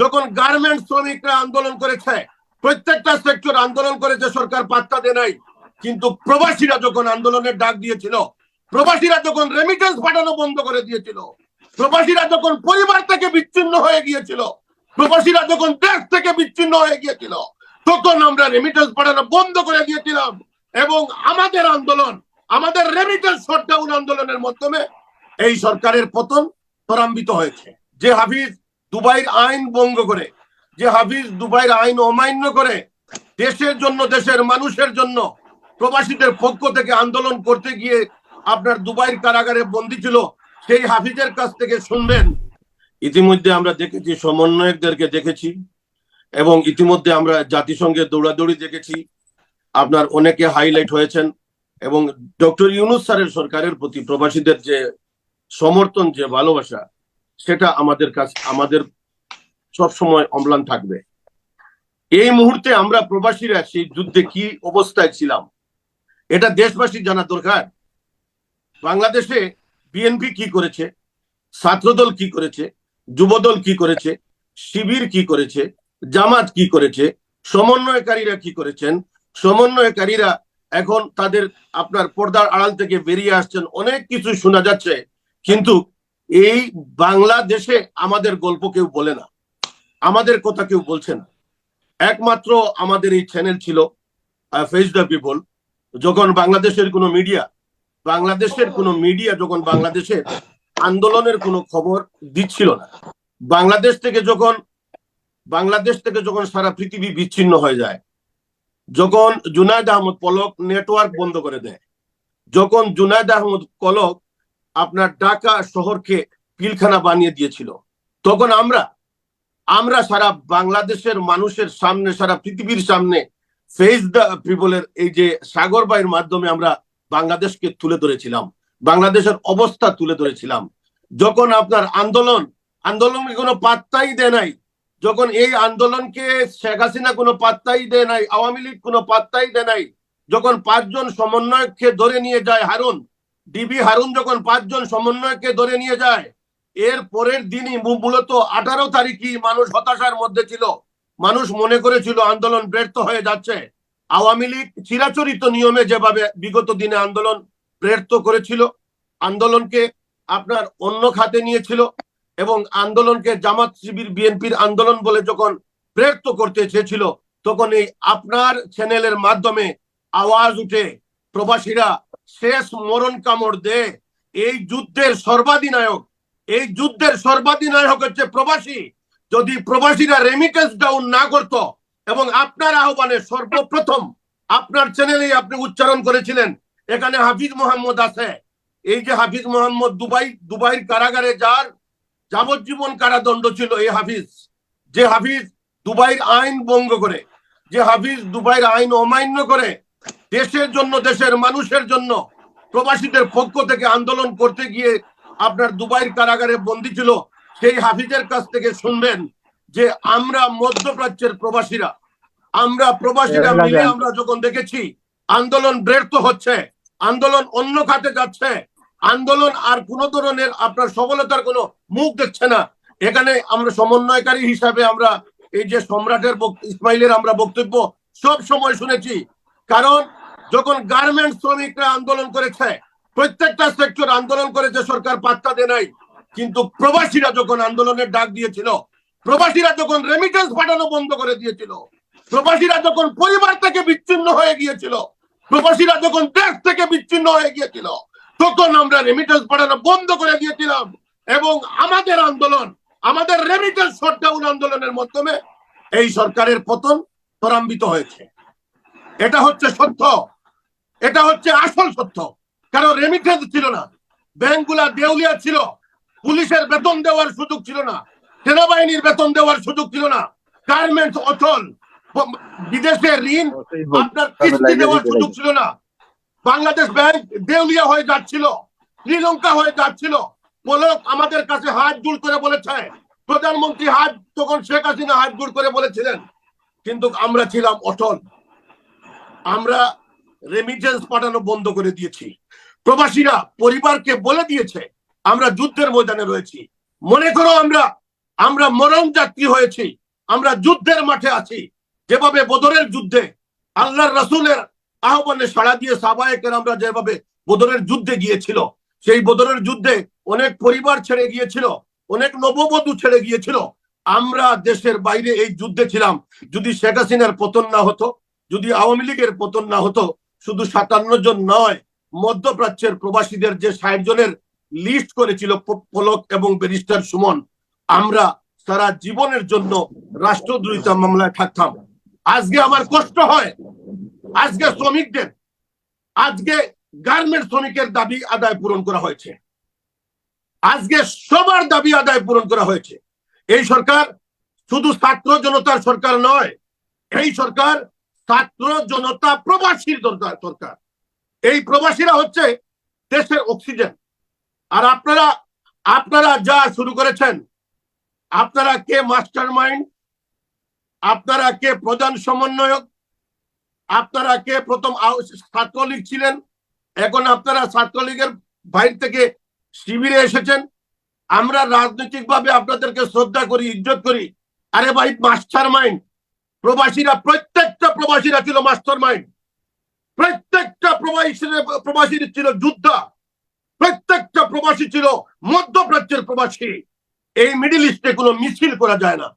যখন গার্মেন্টস শ্রমিকরা আন্দোলন করেছে, প্রত্যেকটা সেক্টর আন্দোলন করেছে, সরকার পাত্তা দেয় নাই। কিন্তু প্রবাসীরা যখন আন্দোলনের ডাক দিয়েছিল, প্রবাসীরা যখন রেমিটেন্স পাঠানো বন্ধ করে দিয়েছিল, প্রবাসীরা যখন পরিবার থেকে বিচ্ছিন্ন হয়ে গিয়েছিল, প্রবাসীরা যখন দেশ থেকে বিচ্ছিন্ন হয়ে গিয়েছিল, তখন আমরা রেমিটেন্স পাঠানো বন্ধ করে দিয়েছিলাম। এবং আমাদের আন্দোলন, আমাদের রেমিটেন্স শটডাউন আন্দোলনের মাধ্যমে এই সরকারের পতন ত্বরান্বিত হয়েছে। যে হাফিজ দুবাইয়ের আইন ভঙ্গ করে, যে হাফিজ দুবাইয়ের আইন অমান্য করে দেশের জন্য, দেশের মানুষের জন্য প্রবাসীদের পক্ষ থেকে আন্দোলন করতে গিয়ে আপনার দুবাইয়ের কারাগারে বন্দী ছিল, সেই হাফিজের কাছ থেকে শুনবেন। ইতিমধ্যে আমরা দেখেছি, সমন্বয়কদেরকে দেখেছি এবং ইতিমধ্যে আমরা জাতিসংঘের দৌড়াদৌড়ি দেখেছি। আপনার অনেকে হাইলাইট হয়েছেন এবং ডক্টর ইউনুস স্যারের সরকারের প্রতি প্রবাসীদের যে সমর্থন, যে ভালোবাসা সেটা আমাদের কাছে, আমাদের সব সময় অম্লান থাকবে। এই মুহূর্তে আমরা প্রবাসীরা সেই যুদ্ধে কি অবস্থায় ছিলাম, এটা দেশবাসী জানা দরকার। বাংলাদেশে বিএনপি কি করেছে, ছাত্রদল কি করেছে, যুবদল কি করেছে, শিবির কি করেছে, জামাত কি করেছে, সমন্বয়কারীরা কি করেছেন, সমন্বয়কারীরা এখন তাদের আপনার পর্দার আড়াল থেকে বেরিয়ে আসছেন, অনেক কিছু শোনা যাচ্ছে। কিন্তু এই বাংলাদেশে আমাদের গল্প কেউ বলে না। আমাদের কথা কেউ বলছে না। একমাত্র আমাদের এই চ্যানেল ছিল ফেস দ্য পিপল যখন বাংলাদেশের কোনো মিডিয়া বাংলাদেশের কোনো মিডিয়া যখন বাংলাদেশের আন্দোলনের কোনো খবর দিচ্ছিল না, বাংলাদেশ থেকে যখন, বাংলাদেশ থেকে যখন সারা পৃথিবী বিচ্ছিন্ন হয়ে যায়, যখন জুনায়দ আহমদ পলক নেটওয়ার্ক বন্ধ করে দেয়, যখন জুনায়দ আহমদ পলক আপনার ঢাকা শহরকে পিলখানা বানিয়ে দিয়েছিল। তখন আমরা আমরা সারা বাংলাদেশের মানুষের সামনে, সারা পৃথিবীর সামনে ফেস দ্য পিপলের এই যে সাগর বাইয়ের মাধ্যমে আমরা বাংলাদেশকে তুলে ধরেছিলাম, বাংলাদেশের অবস্থা তুলে ধরেছিলাম। যখন আপনার আন্দোলন, আন্দোলনকে কোনো পাত্তাই দেয় নাই, যখন এই আন্দোলনকে শেখ হাসিনা কোনো পাত্তাই দেয় নাই, আওয়ামী লীগ কোনো পাত্তাই দেয় নাই, যখন পাঁচজন সমন্বয়ককে ধরে নিয়ে যায় হারুন ডিবি হারুন যখন পাঁচজন সমন্বয়ককে ধরে নিয়ে যায়, এর পরের দিনই মূলত আঠারো তারিখই মানুষ হতাশার মধ্যে ছিল। মানুষ মনে করেছিল আন্দোলন ব্যর্থ হয়ে যাচ্ছে। আওয়ামী লীগ চিরাচরিত নিয়মে যেভাবে বিগত দিনে আন্দোলন ব্যর্থ করেছিল, আন্দোলনকে আপনার অন্য খাতে নিয়েছিল এবং আন্দোলনকে জামাত শিবির, বিএনপির আন্দোলন বলে যখন ব্যর্থ করতে চেয়েছিল, তখন এই আপনার চ্যানেলের মাধ্যমে আওয়াজ উঠে প্রবাসীরা শেষ মরণ কামড় দে। এই যুদ্ধের সর্বাধিনায়ক, এই যুদ্ধের সর্বাধিনায়ক হচ্ছে প্রবাসী। যদি প্রবাসীরা রেমিটেন্স ডাউন না করত এবং আপনার আহ্বানে সর্বপ্রথম আপনার চ্যানেলেই আপনি উচ্চারণ করেছিলেন, এখানে হাফিজ মোহাম্মদ আছে। এই যে হাফিজ মোহাম্মদ দুবাই, দুবাইয়ের কারাগারে যার যাবজ্জীবন কারাদণ্ড ছিল এই হাফিজ। যে হাফিজ দুবাইয়ের আইন ভঙ্গ করে, যে হাফিজ দুবাইয়ের আইন অমান্য করে দেশের জন্য দেশের মানুষের জন্য প্রবাসীদের পক্ষ থেকে আন্দোলন করতে গিয়ে আপনার দুবাইয়ের কারাগারে বন্দী ছিল সেই হাফিজের কাছ থেকে শুনবেন যে আমরা মধ্যপ্রাচ্যের প্রবাসীরা আমরা প্রবাসীরা মিলে আমরা যখন দেখেছি আন্দোলন ব্যর্থ হচ্ছে আন্দোলন অন্য খাতে যাচ্ছে আন্দোলন আর কোন ধরনের আপনার সফলতার কোনো মুখ দেখছে না। এখানে আমরা সমন্বয়কারী হিসাবে আমরা এই যে সম্রাটের ইসমাইলের আমরা বক্তব্য সব সময় শুনেছি কারণ যখন গার্মেন্টস শ্রমিকরা আন্দোলন করেছে, প্রত্যেকটা সেক্টর আন্দোলন করেছে সরকার পাত্তা দেয় নাই, কিন্তু প্রবাসীরা যখন আন্দোলনের ডাক দিয়েছিল, প্রবাসীরা যখন রেমিটেন্স পাঠানো বন্ধ করে দিয়েছিল, প্রবাসীরা যখন পরিবার থেকে বিচ্ছিন্ন হয়ে গিয়েছিল, প্রবাসীরা যখন দেশ থেকে বিচ্ছিন্ন হয়ে গিয়েছিল, তখন আমরা রেমিটেন্স পাঠানো বন্ধ করে দিয়েছিলাম। এবং আমাদের আন্দোলন, আমাদের রেমিটেন্স শটডাউন আন্দোলনের মাধ্যমে এই সরকারের পতন ত্বরান্বিত হয়েছে। এটা হচ্ছে সত্য। এটা হচ্ছে আসল সত্য। কারণ রেমিটেন্স ছিল না? ব্যাংকগুলা দেউলিয়া ছিল। পুলিশের বেতন দেওয়ার সুযোগ ছিল না। সেনাবাহিনীর বেতন দেওয়ার সুযোগ ছিল না। গার্মেন্টস অচল। বিদেশে ঋণ আপনার কিস্তি দেওয়ার সুযোগ ছিল না। বাংলাদেশ ব্যাংক দেউলিয়া হয়ে যাচ্ছিল। শ্রীলঙ্কা হয়ে যাচ্ছিল। পলক আমাদের কাছে হাত জোড় করে বলেছে। প্রধানমন্ত্রী হাত তখন শেখ হাসিনা হাত জোড় করে বলেছিলেন। কিন্তু আমরা ছিলাম অটল। আমরা রেমিটেন্স পাঠানো বন্ধ করে দিয়েছি। প্রবাসীরা পরিবারকে বলে দিয়েছে, আমরা যুদ্ধের ময়দানে রয়েছি। মনে করো আমরা আমরা মরণ যাত্রী হয়েছি, আমরা যুদ্ধের মাঠে আছি। যেভাবে বদরের যুদ্ধে আল্লাহর রাসূলের আহ্বানে সাড়া দিয়ে সাবায়েকের আমরা যেভাবে বদরের যুদ্ধে গিয়েছিল, সেই বদরের যুদ্ধে অনেক পরিবার ছেড়ে গিয়েছিল, অনেক নববধূ ছেড়ে গিয়েছিল। আমরা দেশের বাইরে এই যুদ্ধে ছিলাম। যদি শেখ হাসিনার পতন না হতো যদি আওয়ামী লীগের পতন না হতো, শুধু সাতান্ন জন নয়, মধ্যপ্রাচ্যের প্রবাসীদের যে ষাট জনের লিস্ট করেছিল পলক এবং ব্যারিস্টার সুমন, আমরা সারা জীবনের জন্য রাষ্ট্রদ্রোহিতা মামলায় থাকতাম। আজকে আমার কষ্ট হয়। আজকে শ্রমিকদের, আজকে গার্মেন্ট শ্রমিকের দাবি আদায় পূরণ করা হয়েছে। আজকে সবার দাবি আদায় পূরণ করা হয়েছে। এই সরকার শুধু ছাত্র জনতার সরকার নয়, এই সরকার ছাত্র জনতা প্রবাসীর দরকার। সরকার এই প্রবাসীরা হচ্ছে দেশের অক্সিজেন। আর আপনারা আপনারা যা শুরু করেছেন, আপনারা কে মাস্টার মাইন্ড আপনারা কে প্রধান সমন্বয়ক, আপনারা কে প্রথম ছাত্রলীগ ছিলেন, এখন আপনারা ছাত্রলীগের বাইরে থেকে শিবিরে এসেছেন। আমরা রাজনৈতিকভাবে আপনাদেরকে শ্রদ্ধা করি, ইজ্জত করি। আরে ভাই মাস্টার মাইন্ড প্রবাসীরা, প্রত্যেকটা প্রবাসীরা ছিল মাস্টার মাইন্ড প্রত্যেকটা প্রবাসী প্রবাসী ছিল যোদ্ধা। প্রত্যেকটা প্রবাসী ছিল মধ্যপ্রাচ্যের প্রবাসী। এই মিডিল ইস্টে কোনো মিছিল করা যায় না।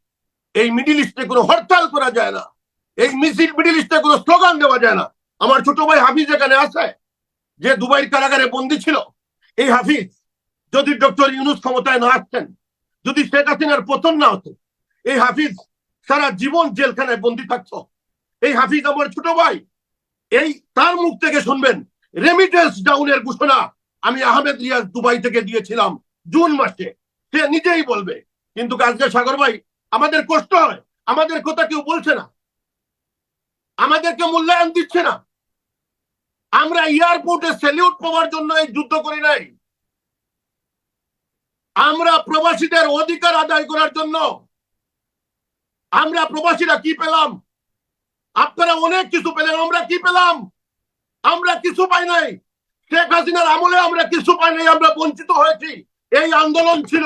এই মিডিল ইস্টে কোনো হরতাল করা যায় না। এই মিছিল, মিডিল ইস্টে কোনো স্লোগান দেওয়া যায় না। আমার ছোট ভাই হাফিজ এখানে আছে, যে দুবাইয়ের কারাগারে বন্দী ছিল। এই হাফিজ, যদি ডক্টর ইউনুস ক্ষমতায় না আসতেন, যদি শেখ হাসিনার পতন না হতো, এই হাফিজ সারা জীবন জেলখানায় বন্দী থাকতো। এই হাফিজ আমার ছোট ভাই। এই তার মুখ থেকে শুনবেন রেমিটেন্স ডাউনের ঘোষণা আমি আহমেদ রিয়াজ দুবাই থেকে দিয়েছিলাম জুন মাসে। সে নিজেই বলবে, কিন্তু আজকে সাগর ভাই, আমাদের কষ্ট হয়, আমাদের কথা কেউ বলছে না। আমাদেরকে মূল্যায়ন দিচ্ছে না। আমরা এয়ারপোর্টে স্যালিউট পাওয়ার জন্য এই যুদ্ধ করি নাই। আমরা প্রবাসীদের অধিকার আদায় করার জন্য আমরা প্রবাসীরা কি পেলাম? আপনারা অনেক কিছু পেলেন, আমরা কি পেলাম? আমরা কিছু পাই নাই। শেখ হাসিনার আমলে আমরা কিছু পাই নাই, আমরা বঞ্চিত হয়েছি। এই আন্দোলন ছিল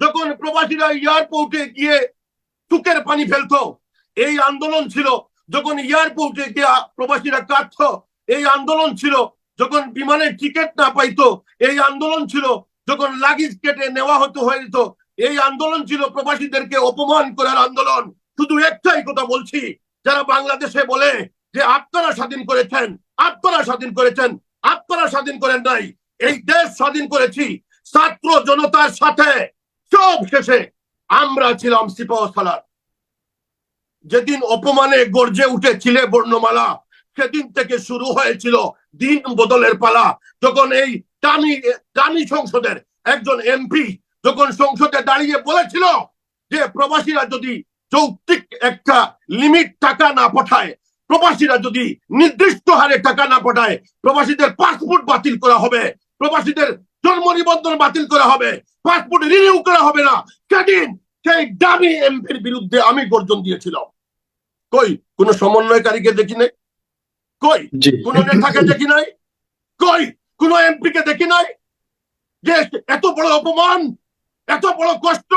যখন প্রবাসীরা এয়ারপোর্টে গিয়ে চুকের পানি ফেলতো। এই আন্দোলন ছিল যখন এয়ারপোর্টে গিয়ে প্রবাসীরা কাঁদতো। এই আন্দোলন ছিল যখন বিমানের টিকিট না পাইতো। এই আন্দোলন ছিল যখন লাগেজ কেটে নেওয়া হতো, হয়ে যেত। এই আন্দোলন ছিল প্রবাসীদেরকে অপমান করার আন্দোলন। শুধু একটাই কথা বলছি, যারা বাংলাদেশে বলে যে আপনারা স্বাধীন করেছেন, আপনারা স্বাধীন করেছেন, আপনারা স্বাধীন করেন নাই, এই দেশ স্বাধীন করেছি ছাত্র জনতার সাথে, সব শেষে আমরা ছিলাম সিপাহ সালার। যেদিন অপমানে গর্জে উঠেছিলে বর্ণমালা, সেদিন থেকে শুরু হয়েছিল দিন বদলের পালা। যখন এই দামি দামি সংসদের একজন এমপি যখন সংসদে দাঁড়িয়ে বলেছিল যে প্রবাসীরা যদি যৌক্তিক একটা লিমিট টাকা না পাঠায়। প্রবাসীরা যদি নির্দিষ্ট হারে টাকা না পাঠায় প্রবাসীদের পাসপোর্ট বাতিল করা হবে প্রবাসীদের জন্ম নিবন্ধন বাতিল করা হবে পাসপোর্ট রিনিউ করা হবে না। সেদিন সেই দামি এমপির বিরুদ্ধে আমি গর্জন দিয়েছিলাম। কই কোন সমন্বয়কারীকে দেখি নাই? কই কোন নেতাকে দেখি নাই? কই কোন এমপি কে দেখি নাই? যে এত বড় অপমান এত বড় কষ্ট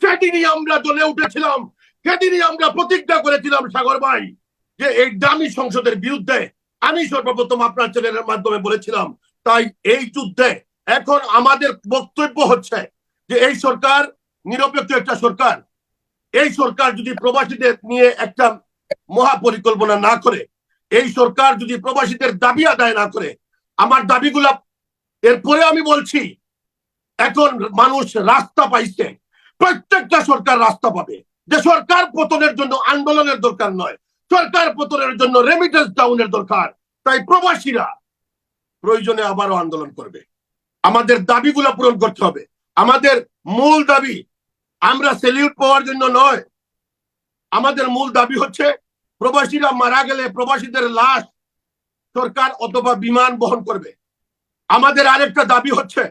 সেদিনই আমরা জ্বলে উঠেছিলাম। সেদিনই আমরা প্রতিজ্ঞা করেছিলাম, সাগর ভাই, যে এই দামি সংসদের বিরুদ্ধে আমি সর্বপ্রথম আপনার চ্যানেলের মাধ্যমে বলেছিলাম, তাই এই যুদ্ধে এখন আমাদের বক্তব্য হচ্ছে যে এই সরকার নিরপেক্ষ একটা সরকার। এই সরকার যদি প্রবাসীদের নিয়ে একটা মহাপরিকল্পনা না করে, এই সরকার যদি প্রবাসীদের দাবি আদায় না করে, আমার দাবিগুলা, এরপরে আমি বলছি, এখন মানুষ রাস্তা পাইছে, প্রত্যেকটা সরকার রাস্তা পাবে। যে সরকার পতনের জন্য আন্দোলনের দরকার নয়, সরকার পতনের জন্য রেমিটেন্স ডাউনের দরকার। তাই প্রবাসীরা প্রয়োজনে আবারও আন্দোলন করবে। আমাদের দাবিগুলো পূরণ করতে হবে। আমাদের মূল দাবি, আমরা সেলিউট পাওয়ার জন্য নয়। আমাদের মূল দাবি হচ্ছে প্রবাসীরা মারা গেলে প্রবাসীদের লাশ সরকার অথবা বিমান বহন করবে। আমাদের আরেকটা দাবি হচ্ছে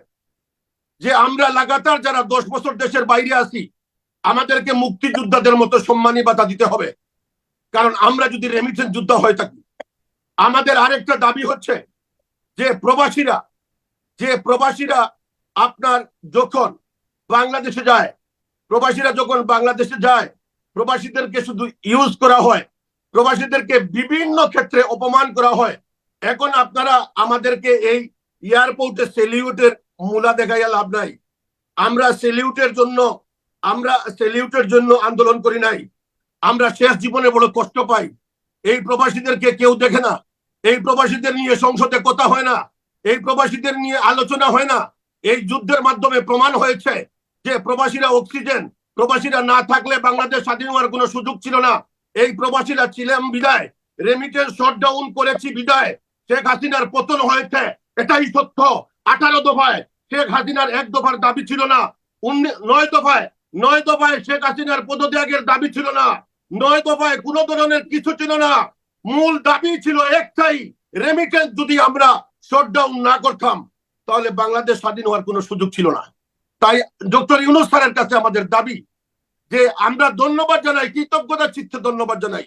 যে আমরা লাগাতার যারা দশ বছর দেশের বাইরে আছি আমাদেরকে মুক্তিযোদ্ধাদের মতো সম্মানী বাতা দিতে হবে। কারণ আমরা যদি রেমিটেন্স যোদ্ধা হয়ে থাকি, আমাদের আরেকটা দাবি হচ্ছে যে প্রবাসীরা যে প্রবাসীরা আপনার যখন বাংলাদেশে যায়, প্রবাসীরা যখন বাংলাদেশে যায়, প্রবাসীদেরকে শুধু ইউজ করা হয়, প্রবাসীদেরকে বিভিন্ন ক্ষেত্রে অপমান করা হয়। এখন আপনারা আমাদেরকে এই এয়ারপোর্টে সেলিউটের মূলা দেখাইয়া লাভ নাই। আমরা সেলিউটের জন্য আমরা সেলিউটের জন্য আন্দোলন করি নাই। আমরা শেষ জীবনে বড় কষ্ট পাই। এই প্রবাসীদেরকে কেউ দেখে না। এই প্রবাসীদের নিয়ে সংসদে কথা হয় না। এই প্রবাসীদের নিয়ে আলোচনা হয় না। এই যুদ্ধের মাধ্যমে প্রমাণ হয়েছে যে প্রবাসীরা অক্সিজেন, প্রবাসীরা না থাকলে বাংলাদেশ স্বাধীন হওয়ার কোনো সুযোগ ছিল না। এই প্রবাসীরা ছিলাম বিদায়। রেমিটেন্স শটডাউন করেছি বিদায়। শেখ হাসিনার পতন হয়েছে। এটাই সত্য। আঠারো দফায় শেখ হাসিনার এক দফার দাবি ছিল না। নয় দফায় নয় দফায় শেখ হাসিনার পদত্যাগের দাবি ছিল না। নয় দফায় কোন ধরনের কিছু ছিল না। মূল দাবি ছিল একটাই রেমিটেন্স যদি আমরা শটডাউন না করতাম, তাহলে বাংলাদেশ স্বাধীন হওয়ার কোনো সুযোগ ছিল না। তাই ডক্টর ইউনুস স্যারের কাছে আমাদের দাবি যে আমরা ধন্যবাদ জানাই কৃতজ্ঞতার চিত্তে ধন্যবাদ জানাই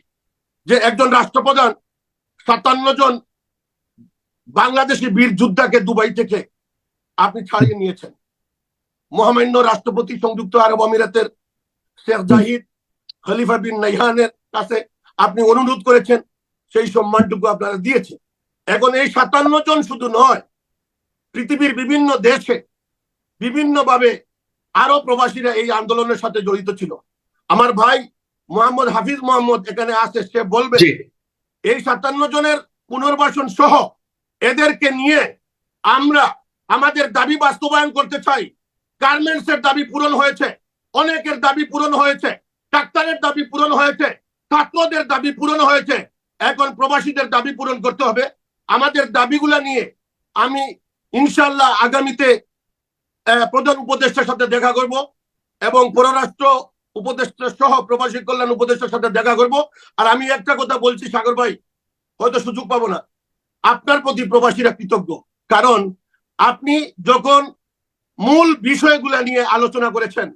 যে একজন রাষ্ট্রপ্রধান সাতান্ন জন বাংলাদেশি বীর যোদ্ধাকে দুবাই থেকে আপনি ছাড়িয়ে নিয়েছেন। মহামান্য রাষ্ট্রপতি সংযুক্ত আরব আমিরাতের শেখ জাহিদ খলিফা বিন নাইহানের কাছে আপনি অনুরোধ করেছেন সেই সম্মানটুকু আপনারা দিয়েছেন। এখন এই সাতান্ন জন শুধু নয় পৃথিবীর বিভিন্ন দেশে বিভিন্নভাবে আরও প্রবাসীরা এই আন্দোলনের সাথে জড়িত ছিল। আমার ভাই মোহাম্মদ হাফিজ মোহাম্মদ এখানে আসে সে বলবে এই সাতান্ন জনের পুনর্বাসন সহ এদেরকে নিয়ে আমরা আমাদের দাবি বাস্তবায়ন করতে চাই। গার্মেন্টস এর দাবি পূরণ হয়েছে, অনেকের দাবি পূরণ হয়েছে, ডাক্তারের দাবি পূরণ হয়েছে, ছাত্রদের দাবি পূরণ হয়েছে। এখন প্রবাসীদের দাবি পূরণ করতে হবে। আমাদের দাবিগুলা নিয়ে আমি ইনশাল্লাহ আগামীতে প্রধান উপদেষ্টার সাথে দেখা করব এবং পররাষ্ট্র উপদেষ্টা সহ প্রবাসী কল্যাণ উপদেষ্টার সাথে দেখা করব। আর আমি একটা কথা বলছি, সাগর ভাই, হয়তো সুযোগ পাবো না। আপনার প্রতি প্রবাসীরা কৃতজ্ঞ। কারণ আপনি যখন মূল বিষয়গুলো নিয়ে আলোচনা করেছেন।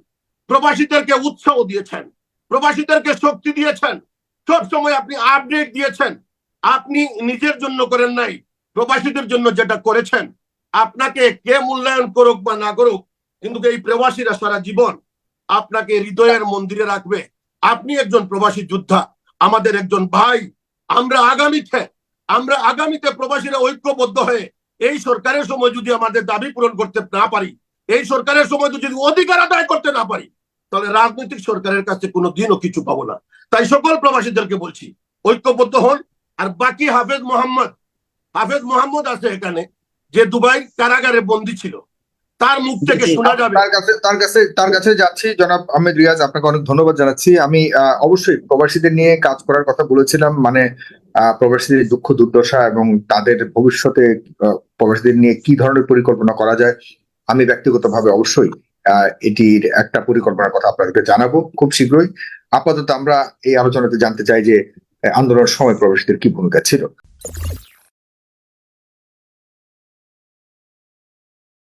প্রবাসীদেরকে উৎসাহ দিয়েছেন। প্রবাসীদেরকে শক্তি দিয়েছেন। সব সময় আপনি আপডেট দিয়েছেন। আপনি নিজের জন্য করেন নাই, প্রবাসীদের জন্য যেটা করেছেন। আপনাকে কে মূল্যায়ন করুক বা না করুক, কিন্তু এই প্রবাসীরা সারা জীবন আপনাকে হৃদয়ের মন্দিরে রাখবে। আপনি একজন প্রবাসী যোদ্ধা, আমাদের একজন ভাই। আমরা আগামীতে আমরা আগামীতে প্রবাসীরা ঐক্যবদ্ধ হয়ে এই সরকারের সময় যদি আমাদের দাবি পূরণ করতে না পারি এই সরকারের সময় যদি অধিকার আদায় করতে না পারি তাহলে রাজনৈতিক সরকারের কাছে কোনো দিনও কিছু পাবো না। তাই সকল প্রবাসীদেরকে বলছি ঐক্যবদ্ধ হন। আর বাকি হাফেজ মোহাম্মদ হাফেজ মোহাম্মদ আছে এখানে যে দুবাই কারাগারে বন্দী ছিল তার মুখ থেকে শোনা যাবে। তার কাছে তার কাছে তার কাছে যাচ্ছি জনাব আহমেদ রিয়াজ আপনাকে অনেক ধন্যবাদ জানাচ্ছি। আমি আহ, অবশ্যই প্রবাসীদের নিয়ে কাজ করার কথা বলেছিলাম মানে আহ, প্রবাসীদের দুঃখ দুর্দশা এবং তাদের ভবিষ্যতে প্রবাসীদের নিয়ে কি ধরনের পরিকল্পনা করা যায় আমি ব্যক্তিগতভাবে অবশ্যই এটির একটা পরিকল্পনার কথা আপনাদেরকে জানাব খুব শীঘ্রই। আপাতত আমরা এই আলোচনাতে জানতে চাই যে আন্দোলনের সময় প্রবাসীদের কি ভূমিকা ছিল।